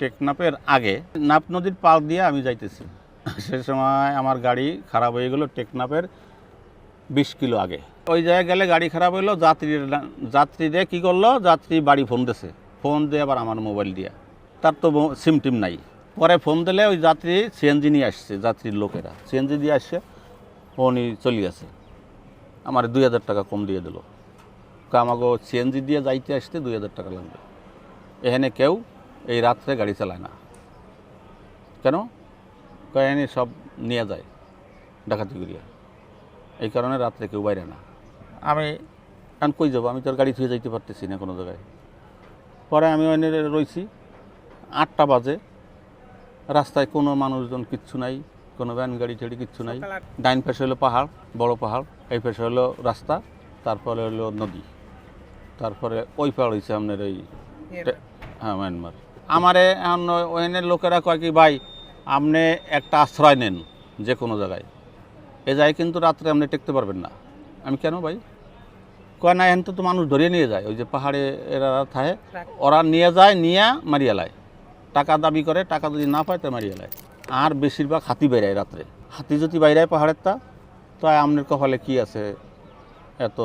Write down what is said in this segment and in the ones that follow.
টেকনাপের আগে নাপ নদীর পাল দিয়ে আমি যাইতেছি। সে সময় আমার গাড়ি খারাপ হয়ে গেলো টেকনাপের বিশ কিলো আগে। ওই জায়গায় গেলে গাড়ি খারাপ হইল, যাত্রী যাত্রীদের কী করল? যাত্রী বাড়ি ফোন দিছে। ফোন দিয়ে আবার আমার মোবাইল দিয়া। তার তো সিম টিম নাই। পরে ফোন দিলে ওই যাত্রী সিএনজি নিয়ে আসছে, যাত্রীর লোকেরা। সিএনজি দিয়ে আসছে, ফোনই চলে গেছে। আমার দুই হাজার টাকা কম দিয়ে দিল। আমাকে সিএনজি দিয়ে যাইতে আসতে দুই হাজার টাকা লাগবে। এখানে কেউ এই রাত্রে গাড়ি চালায় না। কেন? এখানে সব নিয়ে যায় ডাকাতি করিয়া। এই কারণে রাত্রে কেউ বাইরে না। আমি এখন কই যাব? আমি তো আর গাড়ি থুয়ে যাইতে পারতেছি না কোনো জায়গায়। পরে আমি ওখানে রয়েছি আটটা বাজে। রাস্তায় কোনো মানুষজন কিচ্ছু নাই কোনো ভ্যান গাড়ি টাড়ি কিচ্ছু নাই। ডাইন পাশে হলো পাহাড় বড় পাহাড় এই পাশে হলো রাস্তা তারপরে হলো নদী। তারপরে ওই পাহাড় হয়েছে আপনার এই হ্যাঁ মায়ানমার। আমারে ওখানে লোকেরা কয় কি, ভাই, আপনি একটা আশ্রয় নেন যে কোনো জায়গায়। এ যায় কিন্তু রাত্রে আপনি টেকতে পারবেন না। আমি, কেন ভাই? কয়, না, এখন তো মানুষ ধরিয়ে নিয়ে যায়। ওই যে পাহাড়ে এরা থাকে, ওরা নিয়ে যায়, নিয়ে মারিয়া লায়। টাকা দাবি করে, টাকা যদি না পায় তা মারিয়া লায়। আর বেশিরভাগ হাতি বেরায় রাত্রে। হাতি যদি বাইরায় পাহাড়ের তা তো আমনের কপালে কি আছে, এত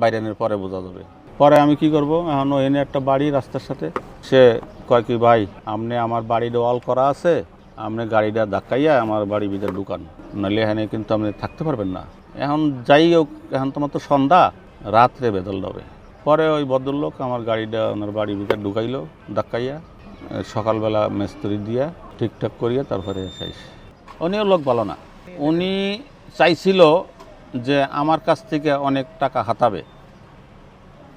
বাইরানের পরে বোঝা যাবে। পরে আমি কি করব? এখন এনে একটা বাড়ি রাস্তার সাথে। সে কয় কি, ভাই আপনি আমার বাড়ির ওয়াল করা আছে আপনি গাড়িটা ধাক্কাইয়া আমার বাড়ির ভিতরে ঢুকান। নাহলে এখানে কিন্তু আপনি থাকতে পারবেন না। এখন যাই হোক, এখন তোমার তো সন্ধ্যা, রাত্রে বেদল হবে। পরে ওই ভদ্রলোক আমার গাড়িটা ওনার বাড়ির ভিতরে ঢুকাইলো, ধাক্কাইয়া সকালবেলা মেস্তরি দিয়া ঠিকঠাক করিয়া তারপরে শেষ উনিও লোক ভালো না। উনি চাইছিল যে আমার কাছ থেকে অনেক টাকা হাতাবে।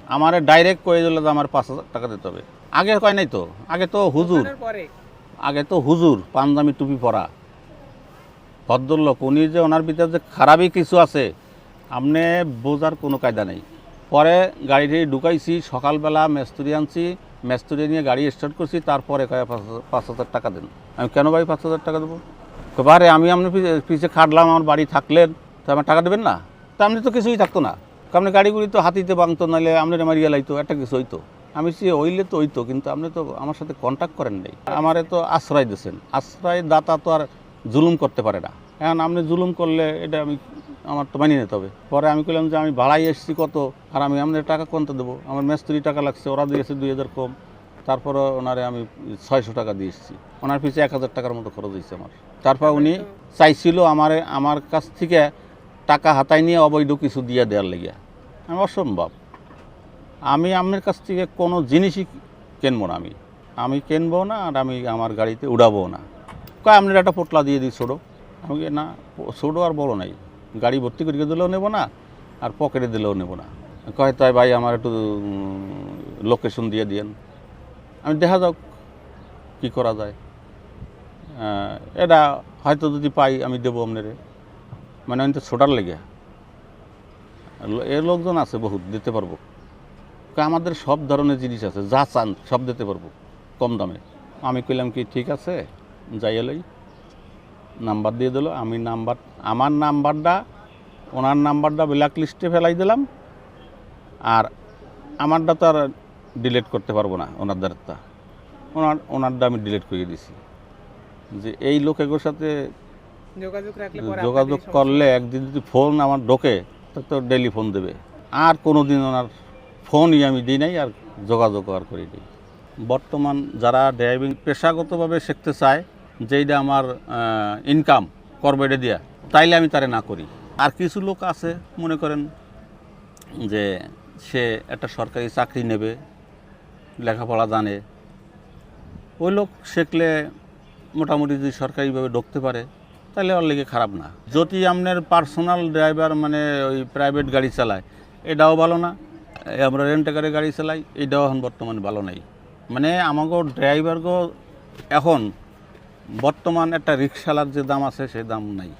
আমারে ডাইরেক্ট কয়ে দিল যে আমার পাঁচ হাজার টাকা দিতে হবে। আগে কয় নাই তো? আগে তো হুজুর। আগে তো হুজুর পাঞ্জাবি টুপি পরা। ভদ্রলোক উনি যে ওনার ভিতরে যে খারাপই কিছু আছে আপনি বোঝার কোনো কায়দা নেই। পরে গাড়িটি ঢুকাইছি সকালবেলা মেস্তুরি আনছি মেস্তুরি নিয়ে গাড়ি স্টার্ট করছি তারপরে কয়ে পাঁচ হাজার- টাকা দেন। আমি কেন ভাই পাঁচ হাজার টাকা দেবো? তো বারে আমি আপনার পিছে- পিছে খাটলাম আমার বাড়ি থাকলেন তো আমার টাকা দেবেন না? তা আপনি তো কিছুই থাকতো না। আপনি গাড়িগুলি তো হাতিতে বাংতো নাহলে আপনার মারিয়া লাইতো, একটা কিছু হইতো। আমি সে হইলে তো হইতো, কিন্তু আপনি তো আমার সাথে কন্ট্যাক্ট করেন নাই। আমারে তো আশ্রয় দিয়েছেন আশ্রয় দাতা তো আর জুলুম করতে পারে না। এখন আপনি জুলুম করলে এটা আমি, আমার তো মানিয়ে নিতে হবে। পরে আমি বললাম যে আমি ভাড়াই এসেছি কত, আর আমি আপনার টাকা কোনটা দেবো? আমার মেস্তুরি টাকা লাগছে, ওরা দিয়েছে দুই হাজার কম। তারপরে ওনারে আমি ছয়শো টাকা দিয়ে এসেছি। ওনার পিছিয়ে এক হাজার টাকার মতো খরচ হয়েছে আমার। তারপর উনি চাইছিল আমারে, আমার কাছ থেকে টাকা হাতায় নিয়ে অবৈধ কিছু দিয়ে দেওয়ার লেগে অসম্ভব। আমি আপনার কাছ থেকে কোনো জিনিসই কিনবো না আমি। আমি কিনবো না আর আমি আমার গাড়িতে উড়াবো না। কয় আপনার একটা পোটলা দিয়ে দিই, ছোটো। আমি না, ছোটো আর বড় নাই। গাড়ি ভর্তি করে দিলেও নেব না আর পকেটে দিলেও নেব না। কয়, তাই ভাই, আমার একটু লোকেশন দিয়ে দিয়েন। আমি দেখা যাক কী করা যায়। এটা হয়তো যদি পাই আমি দেবো আপনারে। মানে আমি তো ছোটার লেগে। এর লোকজন আছে বহুত দিতে পারব। আমাদের সব ধরনের জিনিস আছে যা চান সব দিতে পারব কম দামে। আমি কইলাম কি ঠিক আছে যাই এলোই নাম্বার দিয়ে দিল আমি নাম্বার আমার নাম্বারটা ওনার নাম্বারটা ব্ল্যাক লিস্টে ফেলাই দিলাম আর আমারটা তো আর ডিলিট করতে পারব না ওনার দ্বারটা ওনার ওনারটা আমি ডিলিট করে দিছি। যে এই লোকের সাথে যোগাযোগ করলে একদিন যদি ফোন আমার ঢোকে তা ডেলি ফোন দেবে। আর কোনো দিন ওনার ফোনই আমি দিই নাই, আর যোগাযোগ আর করি নাই। বর্তমান যারা ড্রাইভিং পেশাগতভাবে শিখতে চায় যেইটা আমার ইনকাম করবে এটা দিয়া, তাইলে আমি তারে না করি। আর কিছু লোক আছে, মনে করেন যে সে একটা সরকারি চাকরি নেবে, লেখাপড়া জানে। ওই লোক শিখলে মোটামুটি যদি সরকারিভাবে ঢুকতে পারে তাহলে ওর লেগে খারাপ না। যদি আপনার পার্সোনাল ড্রাইভার মানে ওই প্রাইভেট গাড়ি চালায়, এটাও ভালো না। আমরা রেন্টাকারে গাড়ি চালাই, এটাও এখন বর্তমানে ভালো নাই। মানে আমাকে ড্রাইভারগো এখন বর্তমান একটা রিক্সালার যে দাম আছে সেই দাম নাই।